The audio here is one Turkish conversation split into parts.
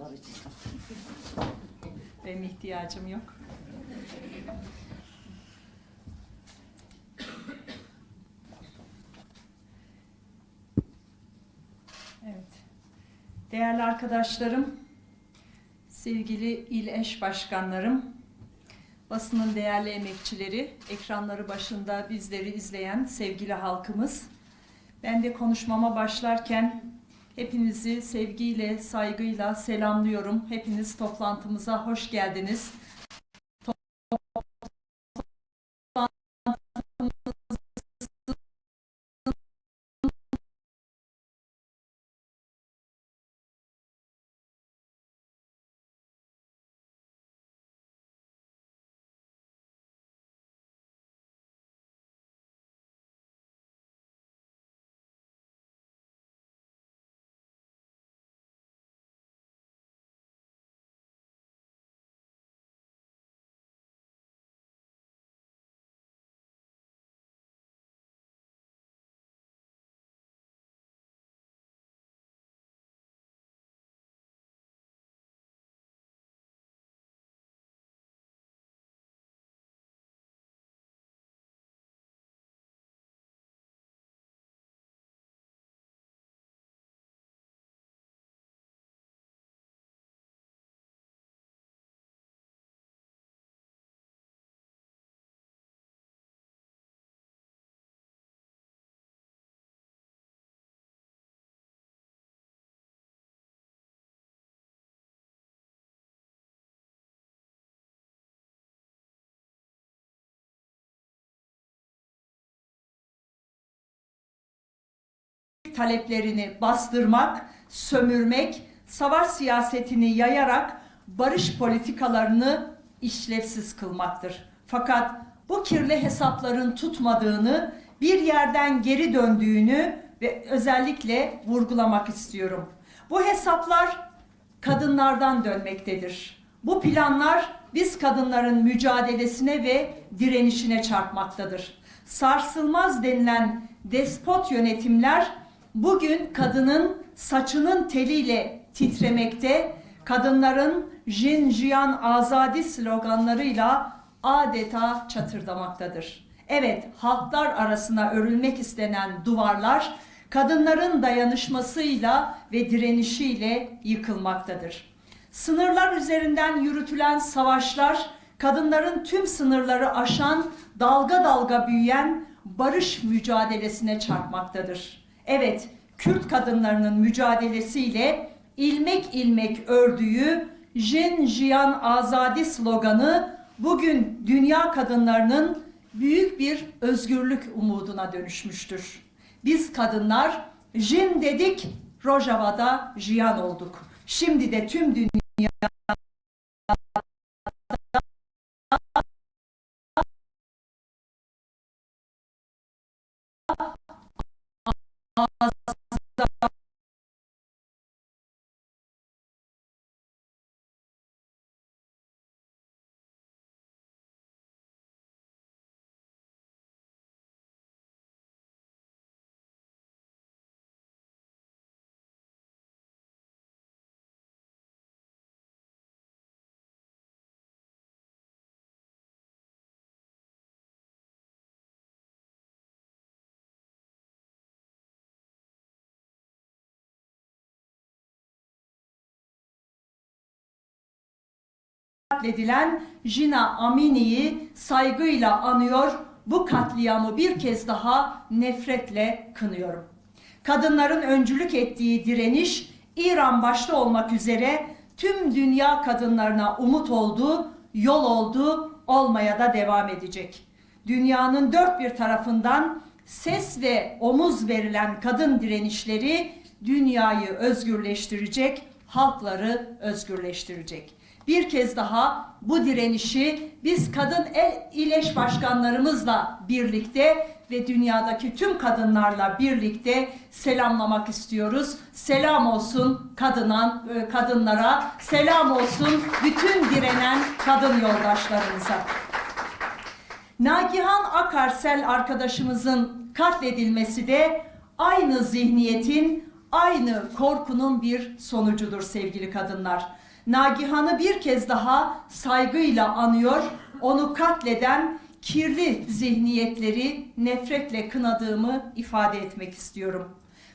Allah için. Benim ihtiyacım yok. Evet. Değerli arkadaşlarım, sevgili il eş başkanlarım, basının değerli emekçileri, ekranları başında bizleri izleyen sevgili halkımız, ben de konuşmama başlarken hepinizi sevgiyle, saygıyla selamlıyorum. Hepiniz toplantımıza hoş geldiniz. Taleplerini bastırmak, sömürmek, savaş siyasetini yayarak barış politikalarını işlevsiz kılmaktır. Fakat bu kirli hesapların tutmadığını, bir yerden geri döndüğünü ve özellikle vurgulamak istiyorum. Bu hesaplar kadınlardan dönmektedir. Bu planlar biz kadınların mücadelesine ve direnişine çarpmaktadır. Sarsılmaz denilen despot yönetimler bugün kadının saçının teliyle titremekte, kadınların Jin Jiyan Azadi sloganlarıyla adeta çatırdamaktadır. Evet, halklar arasına örülmek istenen duvarlar kadınların dayanışmasıyla ve direnişiyle yıkılmaktadır. Sınırlar üzerinden yürütülen savaşlar, kadınların tüm sınırları aşan, dalga dalga büyüyen barış mücadelesine çarpmaktadır. Evet, Kürt kadınlarının mücadelesiyle ilmek ilmek ördüğü Jin Jiyan Azadi sloganı bugün dünya kadınlarının büyük bir özgürlük umuduna dönüşmüştür. Biz kadınlar Jin dedik, Rojava'da Jiyan olduk. Şimdi de tüm dünya katledilen Jina Amini'yi saygıyla anıyor, bu katliamı bir kez daha nefretle kınıyorum. Kadınların öncülük ettiği direniş, İran başta olmak üzere tüm dünya kadınlarına umut oldu, yol oldu, olmaya da devam edecek. Dünyanın dört bir tarafından ses ve omuz verilen kadın direnişleri dünyayı özgürleştirecek, halkları özgürleştirecek. Bir kez daha bu direnişi biz kadın el ileş başkanlarımızla birlikte ve dünyadaki tüm kadınlarla birlikte selamlamak istiyoruz. Selam olsun kadınan e, kadınlara, selam olsun bütün direnen kadın yoldaşlarımıza. Nagihan Akarsel arkadaşımızın katledilmesi de aynı zihniyetin, aynı korkunun bir sonucudur sevgili kadınlar. Nagihan'ı bir kez daha saygıyla anıyor, onu katleden kirli zihniyetleri nefretle kınadığımı ifade etmek istiyorum.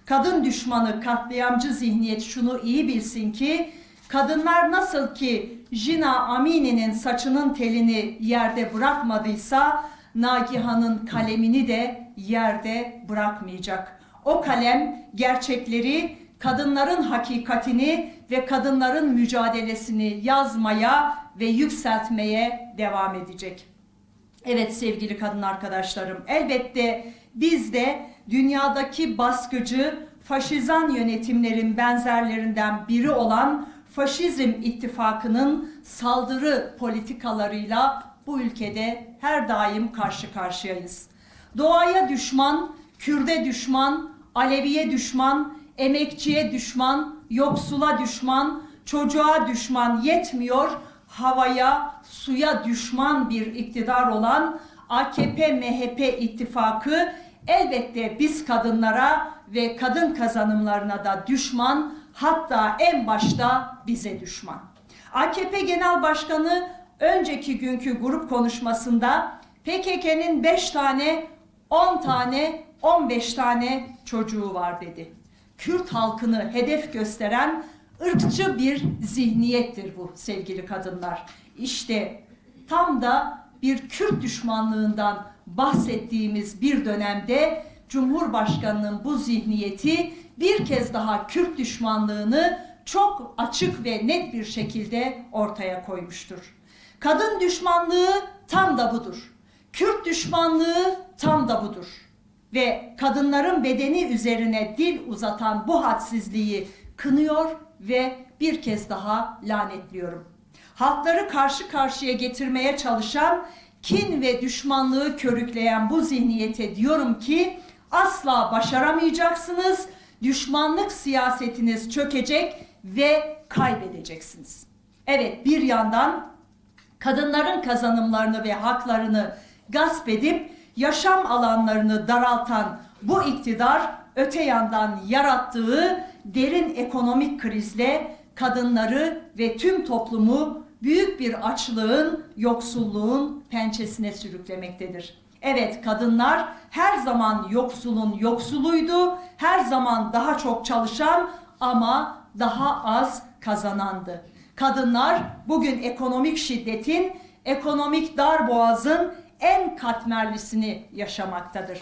Kadın düşmanı katliamcı zihniyet şunu iyi bilsin ki kadınlar nasıl ki Jina Amini'nin saçının telini yerde bırakmadıysa Nagihan'ın kalemini de yerde bırakmayacak. O kalem gerçekleri, kadınların hakikatini ve kadınların mücadelesini yazmaya ve yükseltmeye devam edecek. Evet sevgili kadın arkadaşlarım, elbette biz de dünyadaki baskıcı faşizan yönetimlerin benzerlerinden biri olan Faşizm ittifakının saldırı politikalarıyla bu ülkede her daim karşı karşıyayız. Doğaya düşman, Kürde düşman, Aleviye düşman, emekçiye düşman, yoksula düşman, çocuğa düşman yetmiyor, havaya, suya düşman bir iktidar olan AKP-MHP ittifakı elbette biz kadınlara ve kadın kazanımlarına da düşman, hatta en başta bize düşman. AKP Genel Başkanı önceki günkü grup konuşmasında PKK'nın 5 tane, 10 tane, 15 tane çocuğu var dedi. Kürt halkını hedef gösteren ırkçı bir zihniyettir bu sevgili kadınlar. İşte tam da bir Kürt düşmanlığından bahsettiğimiz bir dönemde Cumhurbaşkanının bu zihniyeti bir kez daha Kürt düşmanlığını çok açık ve net bir şekilde ortaya koymuştur. Kadın düşmanlığı tam da budur. Kürt düşmanlığı tam da budur. Ve kadınların bedeni üzerine dil uzatan bu hadsizliği kınıyor ve bir kez daha lanetliyorum. Halkları karşı karşıya getirmeye çalışan, kin ve düşmanlığı körükleyen bu zihniyete diyorum ki asla başaramayacaksınız. Düşmanlık siyasetiniz çökecek ve kaybedeceksiniz. Evet bir yandan kadınların kazanımlarını ve haklarını gasp edip yaşam alanlarını daraltan bu iktidar öte yandan yarattığı derin ekonomik krizle kadınları ve tüm toplumu büyük bir açlığın, yoksulluğun pençesine sürüklemektedir. Evet kadınlar her zaman yoksulun yoksuluydu, her zaman daha çok çalışan ama daha az kazanandı. Kadınlar bugün ekonomik şiddetin, ekonomik darboğazın en katmerlisini yaşamaktadır.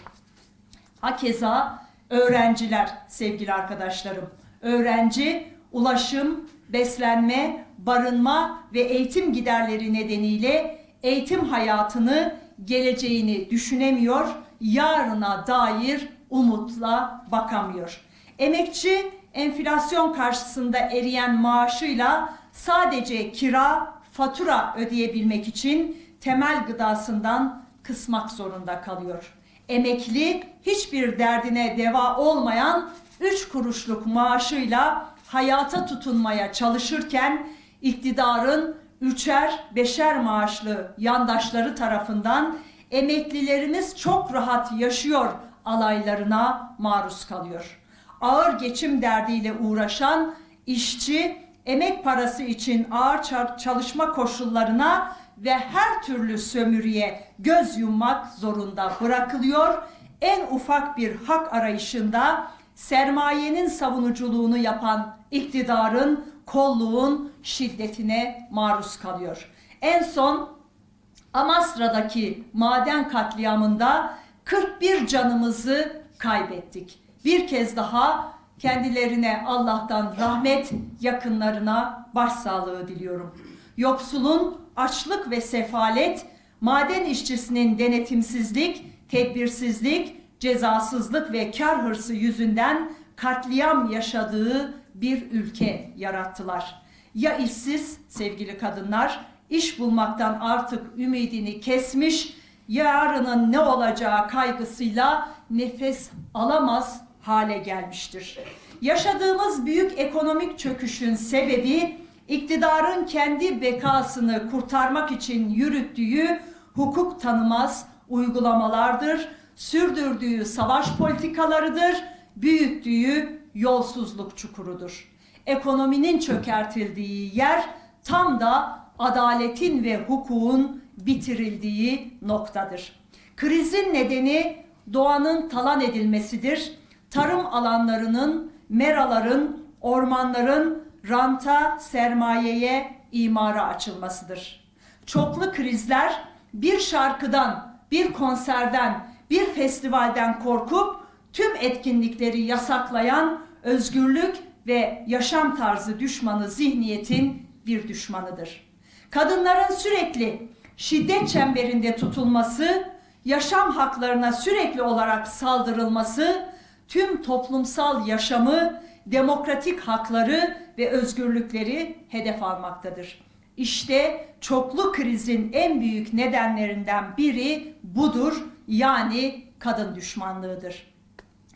Hakeza öğrenciler sevgili arkadaşlarım. Öğrenci ulaşım, beslenme, barınma ve eğitim giderleri nedeniyle eğitim hayatını, geleceğini düşünemiyor, yarına dair umutla bakamıyor. Emekçi enflasyon karşısında eriyen maaşıyla sadece kira, fatura ödeyebilmek için temel gıdasından kısmak zorunda kalıyor. Emekli hiçbir derdine deva olmayan 3 kuruşluk maaşıyla hayata tutunmaya çalışırken iktidarın üçer beşer maaşlı yandaşları tarafından emeklilerimiz çok rahat yaşıyor alaylarına maruz kalıyor. Ağır geçim derdiyle uğraşan işçi emek parası için ağır çalışma koşullarına ve her türlü sömürüye göz yummak zorunda bırakılıyor. En ufak bir hak arayışında sermayenin savunuculuğunu yapan iktidarın, kolluğun şiddetine maruz kalıyor. En son Amasra'daki maden katliamında 41 canımızı kaybettik. Bir kez daha kendilerine Allah'tan rahmet, yakınlarına başsağlığı diliyorum. Yoksulun açlık ve sefalet, maden işçisinin denetimsizlik, tedbirsizlik, cezasızlık ve kar hırsı yüzünden katliam yaşadığı bir ülke yarattılar. Ya işsiz sevgili kadınlar, iş bulmaktan artık ümidini kesmiş, yarının ne olacağı kaygısıyla nefes alamaz hale gelmiştir. Yaşadığımız büyük ekonomik çöküşün sebebi iktidarın kendi bekasını kurtarmak için yürüttüğü hukuk tanımaz uygulamalardır, sürdürdüğü savaş politikalarıdır, büyüttüğü yolsuzluk çukurudur. Ekonominin çökertildiği yer tam da adaletin ve hukukun bitirildiği noktadır. Krizin nedeni doğanın talan edilmesidir. Tarım alanlarının, meraların, ormanların ranta, sermayeye, imara açılmasıdır. Çoklu krizler bir şarkıdan, bir konserden, bir festivalden korkup tüm etkinlikleri yasaklayan özgürlük ve yaşam tarzı düşmanı zihniyetin bir düşmanıdır. Kadınların sürekli şiddet çemberinde tutulması, yaşam haklarına sürekli olarak saldırılması, tüm toplumsal yaşamı, demokratik hakları ve özgürlükleri hedef almaktadır. İşte çoklu krizin en büyük nedenlerinden biri budur yani kadın düşmanlığıdır.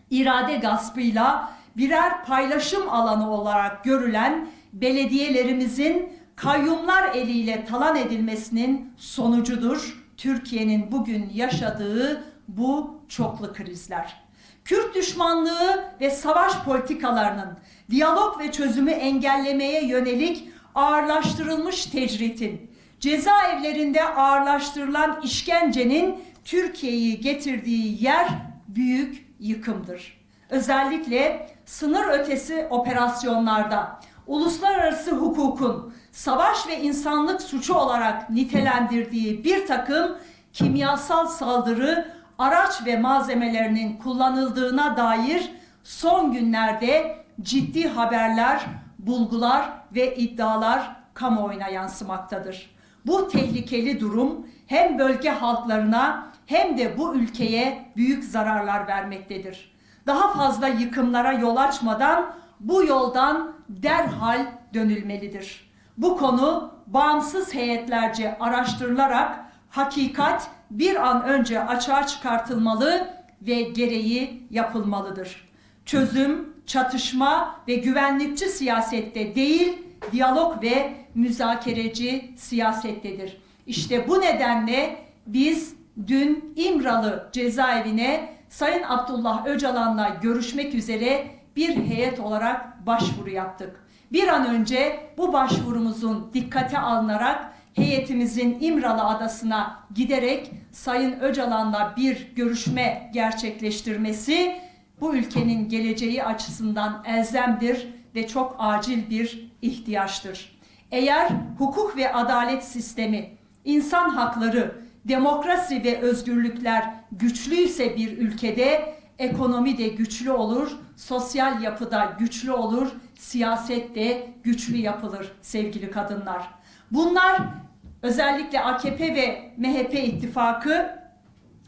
İrade gaspıyla birer paylaşım alanı olarak görülen belediyelerimizin kayyumlar eliyle talan edilmesinin sonucudur Türkiye'nin bugün yaşadığı bu çoklu krizler. Kürt düşmanlığı ve savaş politikalarının diyalog ve çözümü engellemeye yönelik ağırlaştırılmış tecritin, cezaevlerinde ağırlaştırılan işkencenin Türkiye'yi getirdiği yer büyük yıkımdır. Özellikle sınır ötesi operasyonlarda uluslararası hukukun savaş ve insanlık suçu olarak nitelendirdiği bir takım kimyasal saldırı araç ve malzemelerinin kullanıldığına dair son günlerde ciddi haberler, bulgular ve iddialar kamuoyuna yansımaktadır. Bu tehlikeli durum hem bölge halklarına hem de bu ülkeye büyük zararlar vermektedir. Daha fazla yıkımlara yol açmadan bu yoldan derhal dönülmelidir. Bu konu bağımsız heyetlerce araştırılarak hakikat bir an önce açığa çıkartılmalı ve gereği yapılmalıdır. Çözüm, çatışma ve güvenlikçi siyasette değil, diyalog ve müzakereci siyasettedir. İşte bu nedenle biz dün İmralı cezaevine Sayın Abdullah Öcalan'la görüşmek üzere bir heyet olarak başvuru yaptık. Bir an önce bu başvurumuzun dikkate alınarak heyetimizin İmralı adasına giderek Sayın Öcalan'la bir görüşme gerçekleştirmesi bu ülkenin geleceği açısından elzemdir ve çok acil bir ihtiyaçtır. Eğer hukuk ve adalet sistemi, insan hakları, demokrasi ve özgürlükler güçlüyse bir ülkede ekonomi de güçlü olur, sosyal yapıda güçlü olur, siyaset de güçlü yapılır sevgili kadınlar. Bunlar özellikle AKP ve MHP ittifakı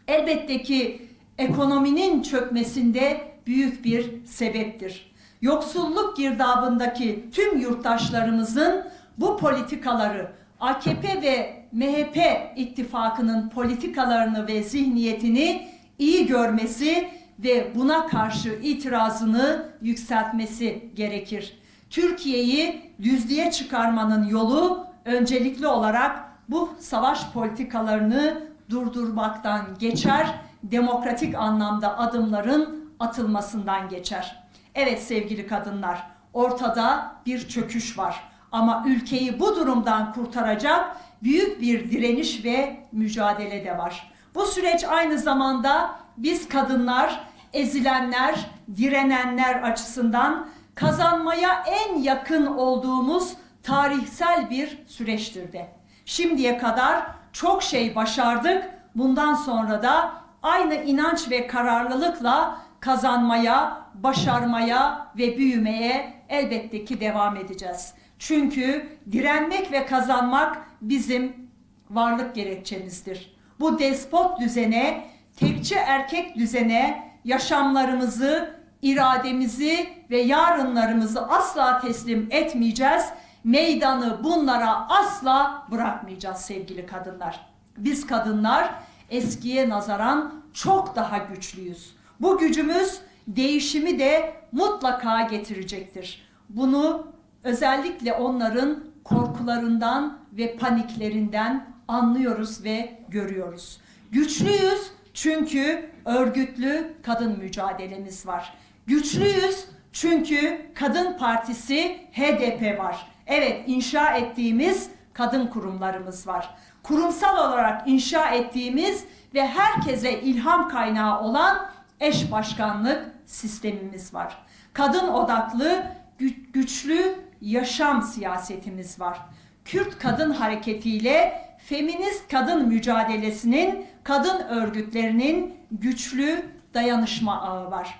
elbette ki ekonominin çökmesinde büyük bir sebeptir. Yoksulluk girdabındaki tüm yurttaşlarımızın bu politikaları AKP ve MHP ittifakının politikalarını ve zihniyetini iyi görmesi ve buna karşı itirazını yükseltmesi gerekir. Türkiye'yi düzlüğe çıkarmanın yolu öncelikli olarak bu savaş politikalarını durdurmaktan geçer, demokratik anlamda adımların atılmasından geçer. Evet sevgili kadınlar, ortada bir çöküş var. Ama ülkeyi bu durumdan kurtaracak büyük bir direniş ve mücadele de var. Bu süreç aynı zamanda biz kadınlar, ezilenler, direnenler açısından kazanmaya en yakın olduğumuz tarihsel bir süreçtir de. Şimdiye kadar çok şey başardık. Bundan sonra da aynı inanç ve kararlılıkla kazanmaya, başarmaya ve büyümeye elbette ki devam edeceğiz. Çünkü direnmek ve kazanmak bizim varlık gerekçemizdir. Bu despot düzene, tekçi erkek düzene yaşamlarımızı, irademizi ve yarınlarımızı asla teslim etmeyeceğiz. Meydanı bunlara asla bırakmayacağız sevgili kadınlar. Biz kadınlar eskiye nazaran çok daha güçlüyüz. Bu gücümüz değişimi de mutlaka getirecektir. Bunu özellikle onların korkularından ve paniklerinden anlıyoruz ve görüyoruz. Güçlüyüz çünkü örgütlü kadın mücadelemiz var. Güçlüyüz Çünkü Kadın Partisi HDP var. Evet inşa ettiğimiz kadın kurumlarımız var. Kurumsal olarak inşa ettiğimiz ve herkese ilham kaynağı olan eş başkanlık sistemimiz var. Kadın odaklı gü- güçlü yaşam siyasetimiz var. Kürt kadın hareketiyle feminist kadın mücadelesinin, kadın örgütlerinin güçlü dayanışma ağı var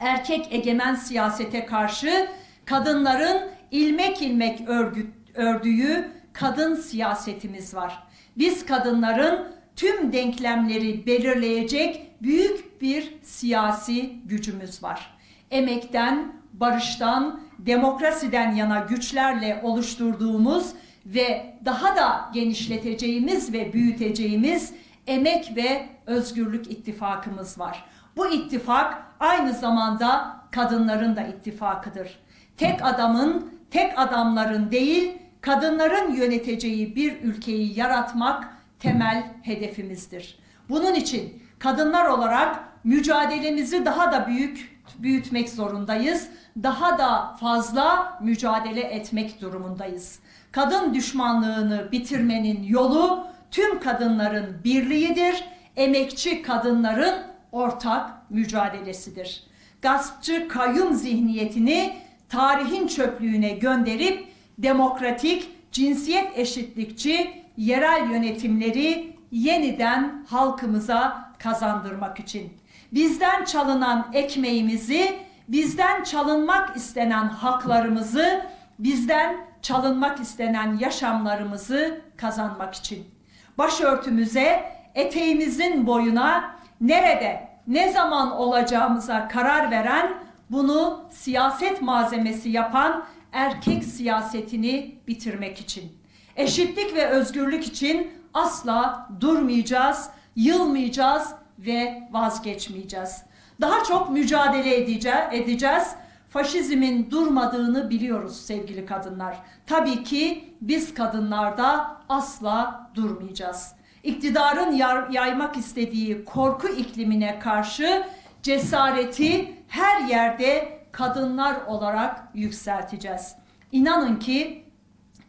erkek egemen siyasete karşı kadınların ilmek ilmek örgüt, ördüğü kadın siyasetimiz var. Biz kadınların tüm denklemleri belirleyecek büyük bir siyasi gücümüz var. Emekten, barıştan, demokrasiden yana güçlerle oluşturduğumuz ve daha da genişleteceğimiz ve büyüteceğimiz emek ve özgürlük ittifakımız var. Bu ittifak aynı zamanda kadınların da ittifakıdır. Tek adamın, tek adamların değil, kadınların yöneteceği bir ülkeyi yaratmak temel hedefimizdir. Bunun için kadınlar olarak mücadelemizi daha da büyük büyütmek zorundayız. Daha da fazla mücadele etmek durumundayız. Kadın düşmanlığını bitirmenin yolu tüm kadınların birliğidir. Emekçi kadınların ortak mücadelesidir. Gaspçı kayyum zihniyetini tarihin çöplüğüne gönderip demokratik, cinsiyet eşitlikçi yerel yönetimleri yeniden halkımıza kazandırmak için bizden çalınan ekmeğimizi, bizden çalınmak istenen haklarımızı, bizden çalınmak istenen yaşamlarımızı kazanmak için. Başörtümüze, eteğimizin boyuna nerede, ne zaman olacağımıza karar veren, bunu siyaset malzemesi yapan erkek siyasetini bitirmek için. Eşitlik ve özgürlük için asla durmayacağız, yılmayacağız ve vazgeçmeyeceğiz. Daha çok mücadele edece- edeceğiz. Faşizmin durmadığını biliyoruz sevgili kadınlar. Tabii ki biz kadınlar da asla durmayacağız. İktidarın yaymak istediği korku iklimine karşı cesareti her yerde kadınlar olarak yükselteceğiz. İnanın ki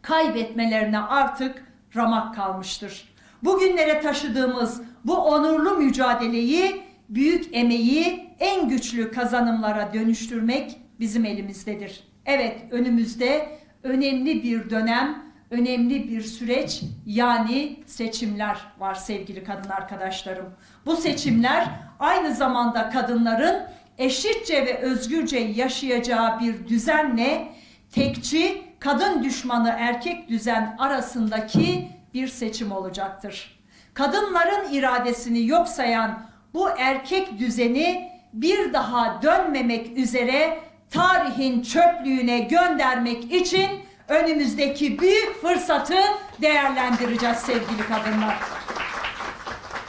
kaybetmelerine artık ramak kalmıştır. Bugünlere taşıdığımız bu onurlu mücadeleyi, büyük emeği en güçlü kazanımlara dönüştürmek bizim elimizdedir. Evet, önümüzde önemli bir dönem, önemli bir süreç yani seçimler var sevgili kadın arkadaşlarım. Bu seçimler aynı zamanda kadınların eşitçe ve özgürce yaşayacağı bir düzenle tekçi kadın düşmanı erkek düzen arasındaki bir seçim olacaktır. Kadınların iradesini yok sayan bu erkek düzeni bir daha dönmemek üzere tarihin çöplüğüne göndermek için önümüzdeki büyük fırsatı değerlendireceğiz sevgili kadınlar.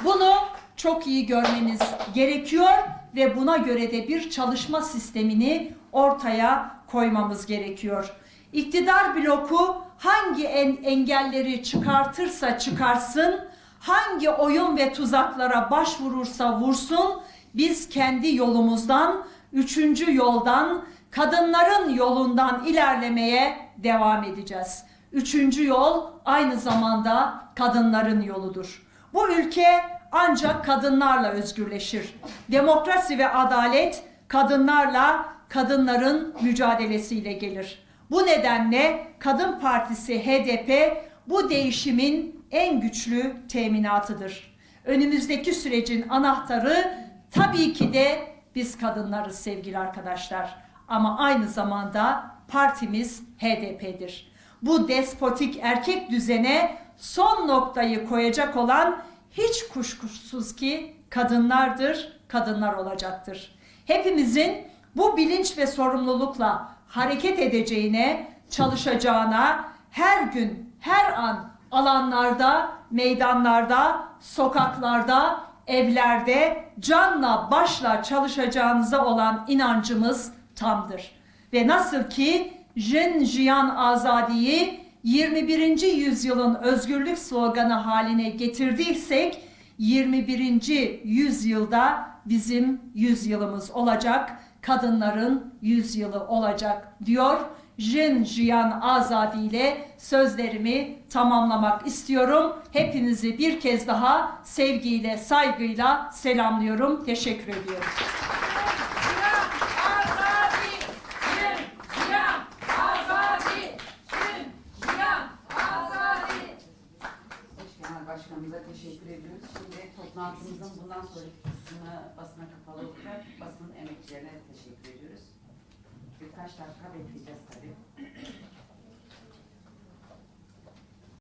Bunu çok iyi görmeniz gerekiyor ve buna göre de bir çalışma sistemini ortaya koymamız gerekiyor. İktidar bloku hangi en engelleri çıkartırsa çıkarsın, hangi oyun ve tuzaklara başvurursa vursun, biz kendi yolumuzdan, üçüncü yoldan, kadınların yolundan ilerlemeye devam edeceğiz. Üçüncü yol aynı zamanda kadınların yoludur. Bu ülke ancak kadınlarla özgürleşir. Demokrasi ve adalet kadınlarla, kadınların mücadelesiyle gelir. Bu nedenle Kadın Partisi HDP bu değişimin en güçlü teminatıdır. Önümüzdeki sürecin anahtarı tabii ki de biz kadınlarız sevgili arkadaşlar. Ama aynı zamanda partimiz HDP'dir. Bu despotik erkek düzene son noktayı koyacak olan hiç kuşkusuz ki kadınlardır, kadınlar olacaktır. Hepimizin bu bilinç ve sorumlulukla hareket edeceğine, çalışacağına, her gün, her an alanlarda, meydanlarda, sokaklarda, evlerde canla başla çalışacağınıza olan inancımız tamdır. Ve nasıl ki Jin Jiyan Azadi'yi 21. yüzyılın özgürlük sloganı haline getirdiysek 21. yüzyılda bizim yüzyılımız olacak kadınların yüzyılı olacak diyor. Jin Jiyan Azadi ile sözlerimi tamamlamak istiyorum. Hepinizi bir kez daha sevgiyle, saygıyla selamlıyorum. Teşekkür ediyorum. Azadi! Jin Jiyan Azadi! Jin Jiyan Azadi! Eş Genel Başkanımıza teşekkür ediyoruz. Şimdi toplantımızın bundan sonraki kısmı basına kapalı olacak. Basın emekçilerine teşekkür ediyoruz. Birkaç dakika bekleyeceğiz tabii.